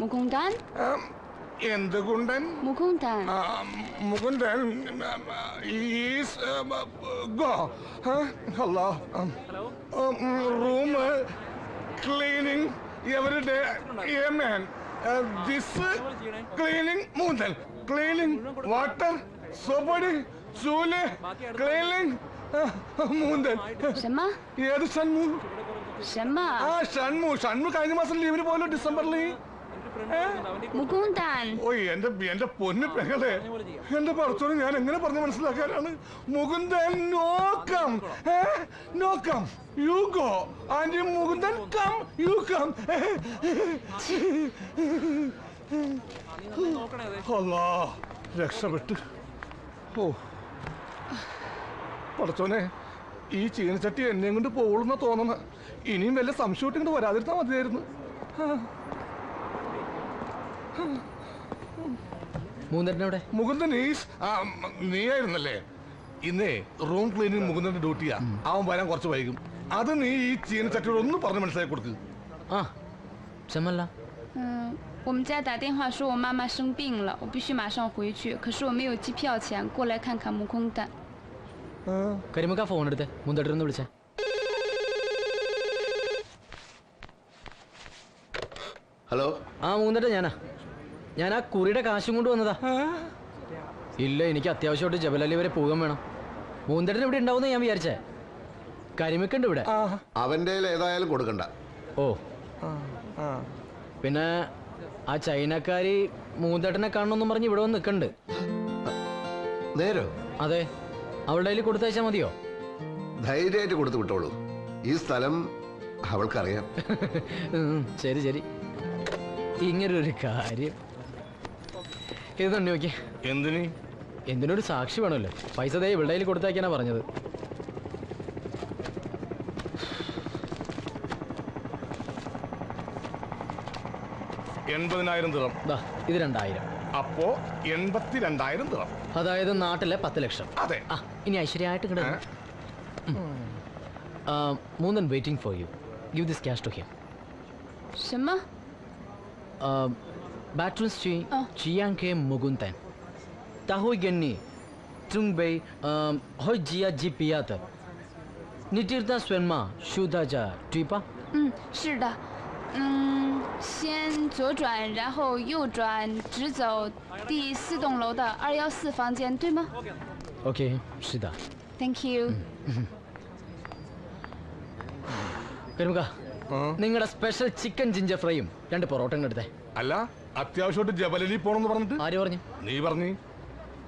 മുകുന്ദൻ? എന്ത് കുണ്ടൻ Mukundan. Mukundan is go hello room cleaning every day a man this cleaning മൂന്നൽ. Cleaning water സോപ്പടി ചൂൽ cleaning മൂന്നൽ. ഏത് സൺമൂ ആ ഷൺമു ഷൺമു കഴിഞ്ഞ മാസം ലീവിന് പോലും ഡിസംബറിൽ മുകുന്ദൻ. ഓ എന്റെ എന്റെ പൊന്നു പെങ്ങളെ. എന്റെ പറച്ചോട് ഞാൻ എങ്ങനെ പറഞ്ഞു മനസ്സിലാക്കാനാണ്? മുകുന്ദൻ നോക്കാം? നോക്കാം you go and Mukundan come you come അല്ലാ രക്ഷപ്പെട്ട്. ഓ. പറച്ചോനെ ഈ ചീനച്ചട്ടി എന്നെയും കൊണ്ട് പോകുന്ന തോന്നണ. ഇനിയും വല്ല സംശയം ഇങ്ങോട്ട് വരാതിരുന്നാ മതിയായിരുന്നു മൂന്നരനവിടെ മുകുന്ദൻ ഈസ് ആ, മ, നീയായിരുന്നല്ലേ ഇന്നേ റൂം ക്ലീനിങ് മുകുന്ദന്റെ ഡ്യൂട്ടിയാ അവൻ വരാൻ കുറച്ച് വൈകും അത് നീ ഈ ചീനച്ചട്ടിയോട് ഒന്ന് പറഞ്ഞ് മനസ്സിലാക്കി കൊടുക്ക് ആ ക്ഷമല്ല 嗯，我们家打电话说我妈妈生病了，我必须马上回去。可是我没有机票钱，过来看看木空蛋。 കരിമുക്ക ഫോൺ എടുത്ത് മുന്തട്ടിരുന്ന് വിളിച്ചേ ഹലോ? ആ മൂന്നിട്ട് ഞാനാ. ഞാൻ ആ കുറിയുടെ കാശും കൊണ്ട് വന്നതാ. ഇല്ല എനിക്ക് അത്യാവശ്യമായിട്ട് ജബലലി വരെ പോകാൻ വേണം. മൂന്നട്ടിന് ഇവിടെ ഉണ്ടാവുന്ന ഞാൻ വിചാരിച്ചേ. കരിമിക്കുണ്ട് ഇവിടെ. അവന്റെ ഏതായാലും കൊടുക്കണ്ട. ഓ. പിന്നെ ആ ചൈനക്കാരി മൂന്തേട്ടനെ കാണണമെന്നും പറഞ്ഞ് ഇവിടെ വന്ന് നിൽക്കണ്ട്. നേരോ? അതെ. അവളുടെ കയ്യിൽ കൊടുത്തയച്ചാൽ മതിയോ? ധൈര്യമായിട്ട് കൊടുത്തു വിട്ടോളൂ. ഈ സ്ഥലം അവൾക്കറിയാം. ശരി ശരി. ഇങ്ങനൊരു കാര്യം. ഇത് തന്നെ നോക്കി എന്തിന്? എന്തിനൊരു സാക്ഷി വേണമല്ലോ. പൈസ ദേ ഇവളുടെ കയ്യിൽ കൊടുത്തയക്കാനാ പറഞ്ഞത്. എൺപതിനായിരം ദിറം. ദാ ഇത് രണ്ടായിരം. അപ്പോ എൺപത്തി രണ്ടായിരം ദിറം. അതായത് നാട്ടിലെ പത്ത് ലക്ഷം. അതെ. ആ ഇനി ഐശ്വര്യമായിട്ട് കിട? Moonnan waiting for you give this cash to him 什么？ ബാറ്റുൻ Shri ആ. ചിയാങ്കെ മുകുന്ദൻ താഹോയ് ഗന്നി trung ബൈ ഹോയ് ജിയ ജി പിയാത്ത് നിറ്റിർത്ത സ്വന്മ ശുദ്ധജ ട്രീപ്പ 嗯，是的。嗯，先左转，然后右转，直走第四栋楼的二幺四房间，对吗ഓക്കെ ശിത？Thank you。 കരുമുക ആ? നിങ്ങളുടെ സ്പെഷ്യൽ ചിക്കൻ ജിഞ്ചർ ഫ്രൈയും രണ്ട് പൊറോട്ട എടുത്തേ. അല്ല അത്യാവശ്യമായിട്ട് ജബലലി പോണെന്ന് പറഞ്ഞിട്ട്? ആര് പറഞ്ഞു? നീ പറഞ്ഞു.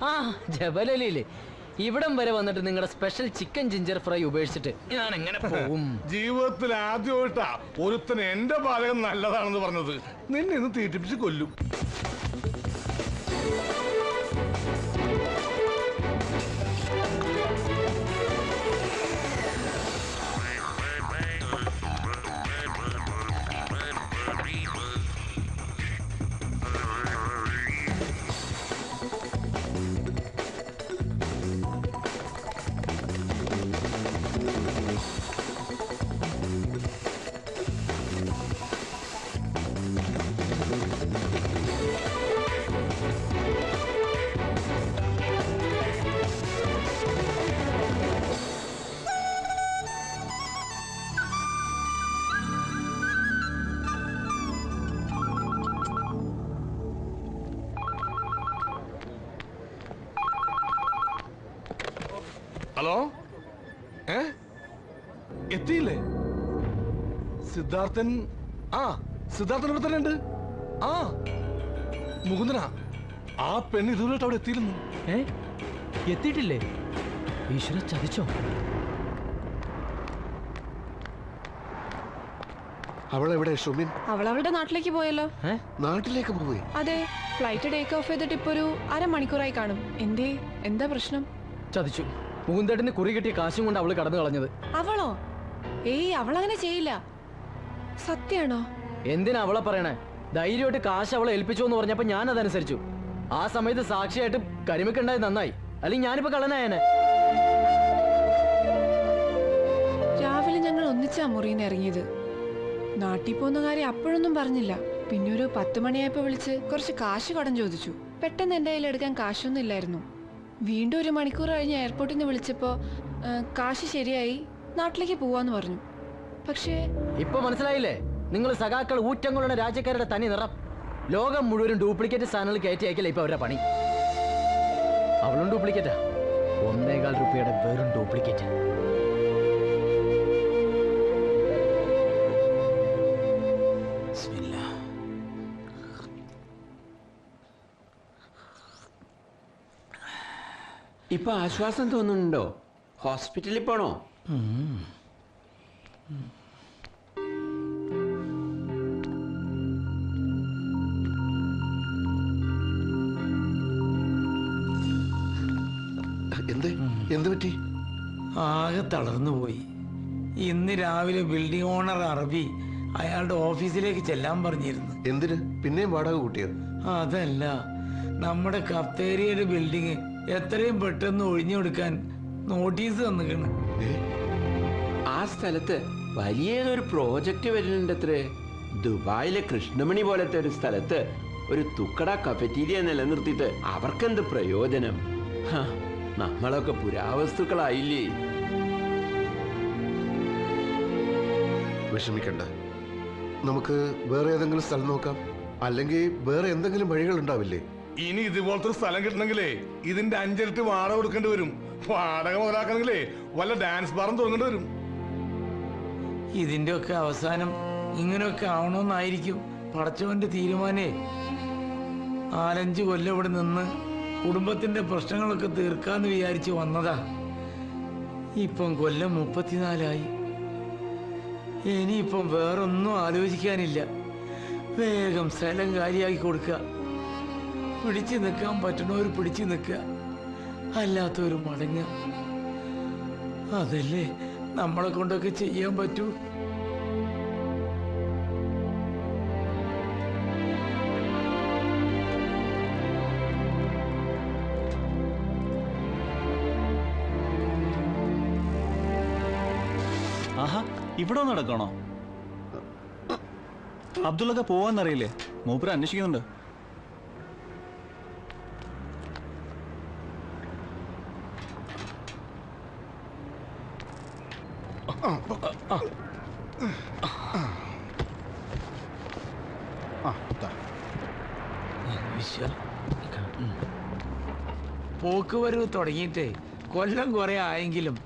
ആ ജബലലിയിൽ. ഇവിടം വരെ വന്നിട്ട് നിങ്ങളുടെ സ്പെഷ്യൽ ചിക്കൻ ജിഞ്ചർ ഫ്രൈ ഉപേക്ഷിച്ചിട്ട് ഞാൻ എങ്ങനെ പോകും ജീവിതത്തിൽ ആദ്യമായിട്ടാ ഒരുത്തൻ എന്റെ പാചകം നല്ലതാണെന്ന് പറഞ്ഞത്. നിന്നെ ഇന്ന് തീറ്റിപ്പിച്ച് കൊല്ലും. സിദ്ധാർത്ഥൻ ആ സിദ്ധാർത്ഥൻ ഇവിടെ തന്നെ ഉണ്ട് ആ മുകുന്ദനാ ആ പെണ്ണ് ഇതുവരെയായിട്ട് അവിടെ എത്തിയിരുന്നു. ഏ? എത്തിയിട്ടില്ലേ? ഈശ്വര ചതിച്ചോ? അവളെവിടെ ഷുമിൻ അവൾ അവളുടെ നാട്ടിലേക്ക് പോയല്ലോ. നാട്ടിലേക്ക് പോയി. അതെ ഫ്ലൈറ്റ് ടേക്ക് ഓഫ് ചെയ്തിട്ട് ഇപ്പൊ ഒരു അരമണിക്കൂറായി കാണും. എന്തേ? എന്താ പ്രശ്നം? ചതിച്ചു. പൂന്തേട്ടിന് കുറി കിട്ടിയ കാശും കൊണ്ട് അവൾ കടന്നു കളഞ്ഞത്. അവളോ? ഏയ് അവളങ്ങനെ ചെയ്യില്ല. സത്യാണോ? എന്തിനാ അവളെ പറയണേ? ധൈര്യമായിട്ട് കാശ് അവളെ ഏൽപ്പിച്ചു എന്ന് പറഞ്ഞപ്പോ ഞാൻ അതനുസരിച്ചു ആ സമയത്ത് സാക്ഷിയായിട്ട് കരിമിക്കുണ്ടായത് നന്നായി. അല്ലെങ്കിൽ ഞാനിപ്പോ കള്ളനായനെ. രാവിലെ ഞങ്ങൾ ഒന്നിച്ചാ മുറിയിൽ ഇറങ്ങിയത്. നാട്ടിൽ പോകുന്ന കാര്യം അപ്പോഴൊന്നും പറഞ്ഞില്ല. പിന്നെ ഒരു പത്ത് മണിയായപ്പോ വിളിച്ച് കുറച്ച് കാശ് കടം ചോദിച്ചു. പെട്ടെന്ന് എന്റെ കയ്യിൽ എടുക്കാൻ കാശൊന്നും ഇല്ലായിരുന്നു. വീണ്ടും ഒരു മണിക്കൂർ കഴിഞ്ഞ് എയർപോർട്ടിൽ നിന്ന് വിളിച്ചപ്പോൾ കാശ് ശരിയായി നാട്ടിലേക്ക് പോവാന്ന് പറഞ്ഞു. പക്ഷേ ഇപ്പൊ മനസ്സിലായില്ലേ? നിങ്ങൾ സഖാക്കൾ ഊറ്റങ്ങളുടെ രാജ്യക്കാരുടെ തനി നിറം. ലോകം മുഴുവനും ഡ്യൂപ്ലിക്കേറ്റ് സാധനങ്ങൾ കയറ്റി അയക്കില്ല ഇപ്പൊ അവരുടെ പണി? അവളും ഡ്യൂപ്ലിക്കേറ്റാ. ഒന്നേകാൽ രൂപയുടെ വെറും ഡ്യൂപ്ലിക്കേറ്റ്. ഇപ്പൊ ആശ്വാസം തോന്നുന്നുണ്ടോ? ഹോസ്പിറ്റലിൽ പോണോ? എന്ത് എന്ത് പറ്റി? ആകെ തളർന്നു പോയി. ഇന്ന് രാവിലെ ബിൽഡിംഗ് ഓണർ അറബി അയാളുടെ ഓഫീസിലേക്ക് ചെല്ലാൻ പറഞ്ഞിരുന്നു. എന്തിന്? പിന്നെയും വാടക കൂട്ടിയോ? അതല്ല നമ്മുടെ കത്തേരിയുടെ ബിൽഡിംഗ് എത്രയും പെട്ടെന്ന് ഒഴിഞ്ഞു കൊടുക്കാൻ നോട്ടീസ് തന്നിക്കണ്. ആ സ്ഥലത്ത് വലിയൊരു പ്രോജക്റ്റ് വരുന്നുണ്ട് അത്രേ ദുബായിലെ കൃഷ്ണമണി പോലത്തെ ഒരു സ്ഥലത്ത് ഒരു തുക്കട കഫറ്റീരിയ നിലനിർത്തിയിട്ട് അവർക്കെന്ത് പ്രയോജനം? നമ്മളൊക്കെ പുരാവസ്തുക്കളായില്ലേ? വിഷമിക്കണ്ട. നമുക്ക് വേറെ ഏതെങ്കിലും സ്ഥലം നോക്കാം. അല്ലെങ്കിൽ വേറെ എന്തെങ്കിലും വഴികൾ ഉണ്ടാവില്ലേ ഇനി ഇതുപോലത്തെ സ്ഥലം കിട്ടണമെങ്കിലേ ഇതിന്റെ അഞ്ചിരട്ടി വാടക കൊടുക്കേണ്ടി വരും. വാടക മുതലാക്കണമെങ്കിലേ വല്ല ഡാൻസ് ബാറും തുടങ്ങേണ്ടി വരും. ഇതിന്റെ ഒക്കെ അവസാനം ഇങ്ങനെയൊക്കെ ആവണമെന്നായിരിക്കും പടച്ചവന്റെ തീരുമാനേ. നാലഞ്ച് കൊല്ലം ഇവിടെ നിന്ന് കുടുംബത്തിന്റെ പ്രശ്നങ്ങളൊക്കെ തീർക്കാന്ന് വിചാരിച്ച് വന്നതാ. ഇപ്പം കൊല്ലം മുപ്പത്തിനാലായി. ഇനിയിപ്പം വേറൊന്നും ആലോചിക്കാനില്ല. വേഗം സ്ഥലം കാര്യാക്കി കൊടുക്കുക. പിടിച്ചു നിൽക്കാൻ പറ്റണവർ പിടിച്ചു നിൽക്കുക. അല്ലാത്തവർ മടങ്ങുക. അതല്ലേ നമ്മളെ കൊണ്ടൊക്കെ ചെയ്യാൻ പറ്റൂ? ആഹാ ഇവിടെ ഒന്ന് നടക്കണോ? അബ്ദുള്ളൊക്കെ പോവാന്നറിയില്ലേ? മൂപ്പര് അന്വേഷിക്കുന്നുണ്ട്. പോക്കുവരവ് തുടങ്ങിയിട്ടേ കൊല്ലം കുറെ ആയെങ്കിലും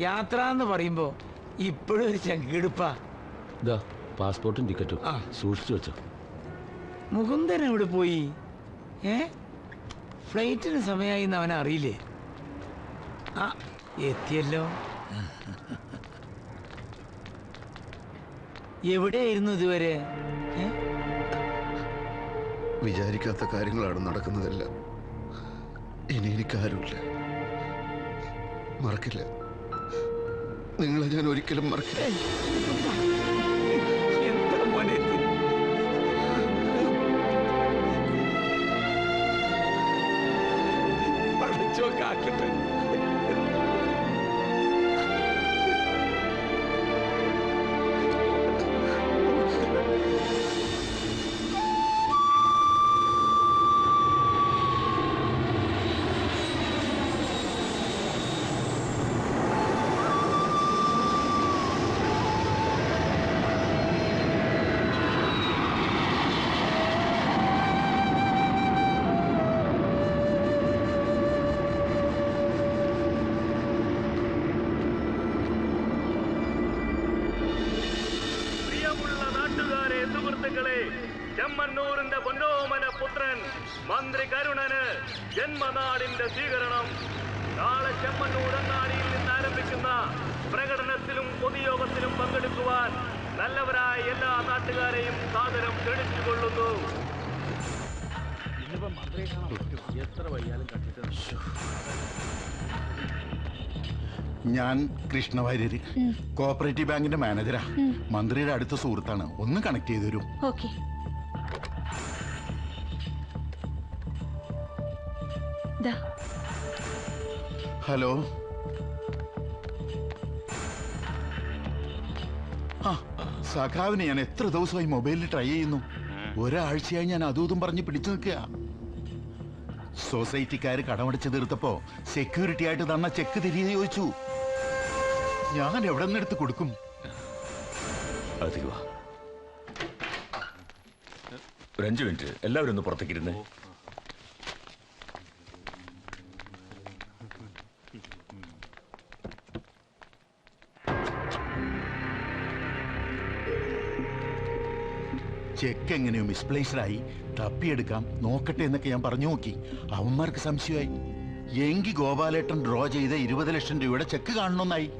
യാത്ര എന്ന് പറയുമ്പോ ഇപ്പോഴും ഒരു ചങ്കിടുപ്പാ. ഇതാ പാസ്പോർട്ടും ടിക്കറ്റും. ആ. സൂക്ഷിച്ചു വെച്ചോ. മുകുന്ദൻ എവിടെ പോയി? ഏ? ഫ്ലൈറ്റിന് സമയമായി എന്ന് അവൻ അറിയില്ലേ? ആ എത്തിയല്ലോ. എവിടെയായിരുന്നു ഇതുവരെ? ഏ? വിചാരിക്കാത്ത കാര്യങ്ങളാണ് നടക്കുന്നതെല്ലാം. ഇനി എനിക്കാരുമില്ല. മറക്കില്ല. നിങ്ങളെ ഞാൻ ഒരിക്കലും മറക്കില്ല. കാക്കട്ടെ. ജന്മനാടിന്റെ സ്വീകരണം. നാളെ ചെമ്മണ്ണൂർ അങ്ങാടിയിൽ നിന്ന് ആരംഭിക്കുന്ന പ്രകടനത്തിലും പൊതുയോഗത്തിലും പങ്കെടുക്കുവാൻ നല്ലവരായ എല്ലാ നാട്ടുകാരെയും സാദരം ക്ഷണിച്ചുകൊള്ളുന്നു. ഞാൻ കൃഷ്ണവാര്യര് കോപ്പറേറ്റീവ് ബാങ്കിന്റെ മാനേജരാ. മന്ത്രിയുടെ അടുത്ത സുഹൃത്താണ്. ഒന്ന് കണക്ട് ചെയ്തു തരും. ഹലോ. ആ സഖാവിനെ ഞാൻ എത്ര ദിവസമായി മൊബൈലിൽ ട്രൈ ചെയ്യുന്നു. ഒരാഴ്ചയായി ഞാൻ അതും പറഞ്ഞ് പിടിച്ചു നിൽക്കുക. സൊസൈറ്റിക്കാർ കടമടച്ച് തീർത്തപ്പോ സെക്യൂരിറ്റി ആയിട്ട് തന്ന ചെക്ക് തിരികെ ചോദിച്ചു. ഞാൻ എവിടെ നിന്ന് എടുത്ത് കൊടുക്കും? അധിക ഒരു അഞ്ചു മിനിറ്റ്. എല്ലാവരും ഒന്ന് പുറത്തേക്ക് ഇരുന്നേ. ചെക്ക് എങ്ങനെയോ മിസ്പ്ലേസ്ഡായി തപ്പിയെടുക്കാം നോക്കട്ടെ എന്നൊക്കെ ഞാൻ പറഞ്ഞു നോക്കി. അവന്മാർക്ക് സംശയമായി. എങ്കി ഗോപാലേട്ടൻ ഡ്രോ ചെയ്ത ഇരുപത് ലക്ഷം രൂപയുടെ ചെക്ക് കാണണമെന്നായി.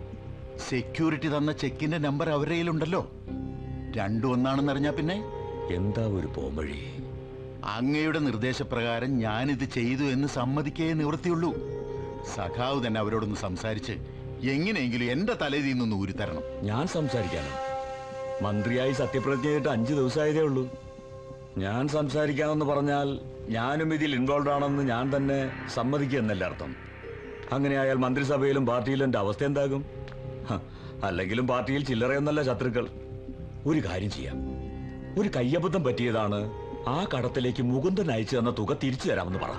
സെക്യൂരിറ്റി തന്ന ചെക്കിന്റെ നമ്പർ അവരുടെ കയ്യിലുണ്ടല്ലോ. രണ്ടും ഒന്നാണെന്നറിഞ്ഞാ പിന്നെ? എന്താ ഒരു പോംവഴി? അങ്ങയുടെ നിർദ്ദേശപ്രകാരം ഞാനിത് ചെയ്തു എന്ന് സമ്മതിക്കേ നിവൃത്തിയുള്ളൂ. സഖാവ് തന്നെ അവരോടൊന്ന് സംസാരിച്ച് എങ്ങനെയെങ്കിലും എന്റെ തലയിൽ നിന്നൊന്ന് ഊരിത്തരണം. ഞാൻ സംസാരിക്കാനോ? മന്ത്രിയായി സത്യപ്രതിജ്ഞ ചെയ്തിട്ട് അഞ്ചു ദിവസമായതേ ഉള്ളൂ. ഞാൻ സംസാരിക്കാമെന്ന് പറഞ്ഞാൽ ഞാനും ഇതിൽ ഇൻവോൾവ് ആണെന്ന് ഞാൻ തന്നെ സമ്മതിക്കുക എന്നല്ല അർത്ഥം. അങ്ങനെയായാൽ മന്ത്രിസഭയിലും പാർട്ടിയിലും എന്റെ അവസ്ഥ എന്താകും? അല്ലെങ്കിലും പാർട്ടിയിൽ ചില്ലറയൊന്നല്ല ശത്രുക്കൾ. ഒരു കാര്യം ചെയ്യാം. ഒരു കയ്യബദ്ധം പറ്റിയതാണ് ആ കടത്തിലേക്ക് മുകുന്ദൻ അയച്ചു തന്ന തുക തിരിച്ചു തരാമെന്ന് പറ.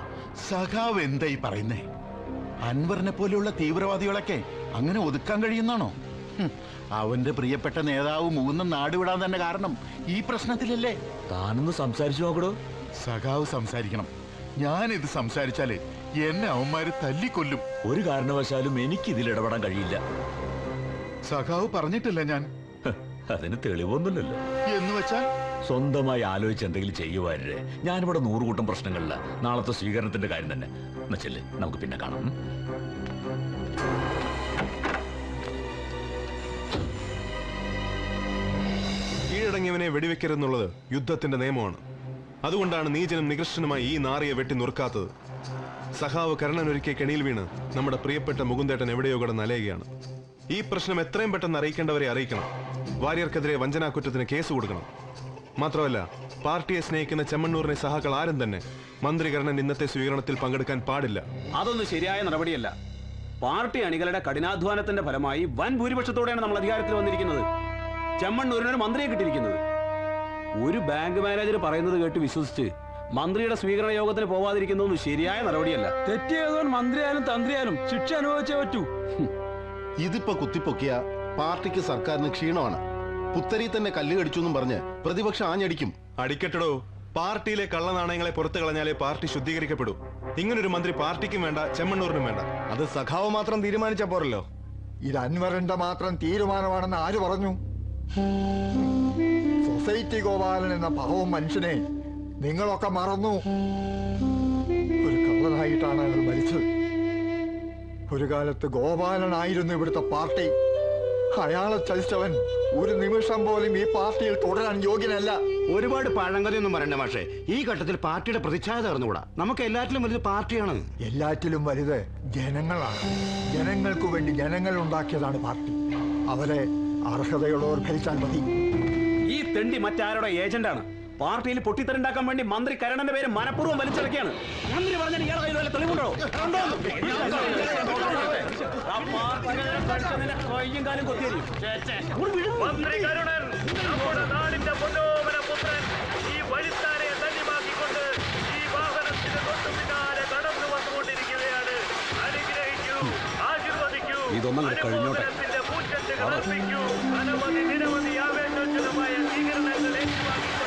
സഖാവ് എന്തായി പറയുന്നേ? അൻവറിനെ പോലെയുള്ള തീവ്രവാദികളൊക്കെ അങ്ങനെ ഒതുക്കാൻ കഴിയുന്നാണോ? അവന്റെ പ്രിയപ്പെട്ട നേതാവ് മൂന്ന് നാടുവിടാൻ തന്നെ കാരണം ഈ പ്രശ്നത്തിലല്ലേ? താനൊന്ന് സംസാരിച്ചു നോക്കടോ. സഖാവ് സംസാരിക്കണം. ഞാൻ ഇത് സംസാരിച്ചാൽ എന്നെ അവന്മാര് തല്ലിക്കൊല്ലും. ഒരു കാരണവശാലും എനിക്ക് ഇതിൽ ഇടപെടാൻ കഴിയില്ല. സഖാവ് പറഞ്ഞിട്ടില്ല ഞാൻ. അതിന് തെളിവൊന്നുമില്ലല്ലോ. എന്ന് വെച്ചാൽ? സ്വന്തമായി ആലോചിച്ച് എന്തെങ്കിലും ചെയ്യുവാരുടെ ഞാനിവിടെ നൂറുകൂട്ടം പ്രശ്നങ്ങളില്ല നാളത്തെ സ്വീകരണത്തിന്റെ കാര്യം തന്നെ. എന്നുവെച്ചല്ലേ നമുക്ക് പിന്നെ കാണാം. കീഴടങ്ങിയവനെ വെടിവെക്കരുതെന്നുള്ളത് യുദ്ധത്തിന്റെ നിയമമാണ്. അതുകൊണ്ടാണ് നീചനും നികൃഷ്ടനുമായി ഈ നാറിയെ വെട്ടി നുറുക്കാത്തത്. സഖാവ് കരണനൊരുക്കിയ കെണിയിൽ വീണ് നമ്മുടെ പ്രിയപ്പെട്ട മുകുന്ദേട്ടൻ എവിടെയോ കിടന്ന് അലയുകയാണ്. ഈ പ്രശ്നം എത്രയും പെട്ടെന്ന് അറിയിക്കേണ്ടവരെ അറിയിക്കണം. വാര്യർക്കെതിരെ വഞ്ചനാക്കുറ്റത്തിന് കേസ് കൊടുക്കണം. മാത്രമല്ല പാർട്ടിയെ സ്നേഹിക്കുന്ന ചെമ്മണ്ണൂറിനെ സഹാക്കൾ ആരും തന്നെ മന്ത്രി കരണൻ ഇന്നത്തെ സ്വീകരണത്തിൽ പങ്കെടുക്കാൻ പാടില്ല. അതൊന്നും ശരിയായ നടപടിയല്ല. പാർട്ടി അണികളുടെ കഠിനാധ്വാനത്തിന്റെ ഫലമായി വൻ ഭൂരിപക്ഷത്തോടെയാണ് നമ്മൾ അധികാരത്തിൽ വന്നിരിക്കുന്നത്. ചെമ്മണ്ണൂരിന് ഒരു മന്ത്രിയെ കിട്ടിയിരിക്കുന്നത്. ഒരു ബാങ്ക് മാനേജർ പറയുന്നത് കേട്ട് വിശ്വസിച്ച് മന്ത്രിയുടെ സ്വീകരണ യോഗത്തിന് പോവാതിരിക്കുന്നതൊന്നും ശരിയായ നടപടിയല്ല. തെറ്റിയതോൻ മന്ത്രിയായാലും തന്ത്രിയാലും ശിക്ഷ അനുഭവിച്ചേ പറ്റൂ. ഇതിപ്പോ കുത്തിപ്പൊക്കിയ പാർട്ടിക്ക് സർക്കാരിന് ക്ഷീണമാണ്. പുത്തരി തന്നെ കല്ല് കടിച്ചു എന്നും പറഞ്ഞ് പ്രതിപക്ഷം ആഞ്ഞടിക്കും. അടിക്കട്ടടോ. പാർട്ടിയിലെ കള്ളനാണയങ്ങളെ പുറത്തു കളഞ്ഞാലേ പാർട്ടി ശുദ്ധീകരിക്കപ്പെടൂ. ഇങ്ങനൊരു മന്ത്രി പാർട്ടിക്കും വേണ്ട ചെമ്മണ്ണൂരിനും വേണ്ട. അത് സഖാവ് മാത്രം തീരുമാനിച്ച പോരല്ലോ. ഇത് അൻവറിന്റെ മാത്രം തീരുമാനമാണെന്ന് ആര് പറഞ്ഞു? സൊസൈറ്റി ഗോപാലൻ എന്ന പാവം മനുഷ്യനെ നിങ്ങളൊക്കെ മറന്നു. ഒരു കള്ളനായിട്ടാണ് അയാൾ മരിച്ചത്. ഒരു കാലത്ത് ഗോപാലനായിരുന്നു ഇവിടുത്തെ പാർട്ടി. അയാളെ ചലിച്ചവൻ ഒരു നിമിഷം പോലും ഈ പാർട്ടിയിൽ തുടരാൻ യോഗ്യനല്ല. ഒരുപാട് പഴങ്കഥയൊന്നും പറയണ്ട പക്ഷേ ഈ ഘട്ടത്തിൽ പാർട്ടിയുടെ പ്രതിച്ഛായ തകർന്നുകൂടാ. നമുക്ക് എല്ലാറ്റിലും വലുത് പാർട്ടിയാണ്. എല്ലാറ്റിലും വലുത് ജനങ്ങളാണ്. ജനങ്ങൾക്ക് വേണ്ടി ജനങ്ങൾ ഉണ്ടാക്കിയതാണ് പാർട്ടി. അവരെ അർഹതയുള്ളവർ ഭരിച്ചാൽ മതി. ഈ തെണ്ടി മറ്റാരുടെ ഏജന്റാണ്? പാർട്ടിയിൽ പൊട്ടിത്തെറുണ്ടാക്കാൻ വേണ്ടി മന്ത്രി കരണന്റെ പേര് മനഃപൂർവം വലിച്ചിറക്കിയാണ് മന്ത്രി ഇതൊന്നും കയ്യിൽ തെളിവുണ്ടോ? കയ്യും കാലും കൊത്തിയരിയും. കരുണൻ നമ്മുടെ നാടിന്റെ പുത്രൻ ഈ വഴിത്താരെ ധന്യമാക്കിക്കൊണ്ട് ഈ വാഹനത്തിന് തൊട്ടു പിന്നാലെ കടന്നു വന്നുകൊണ്ടിരിക്കുകയാണ്. അനുഗ്രഹിക്കൂ ആശീർവദിക്കൂ ഇതൊന്നങ്ങട് കഴിഞ്ഞോട്ടെ. Kalau begitu, anda boleh tidak boleh ambil contoh nama yang tinggal dalam lembaga.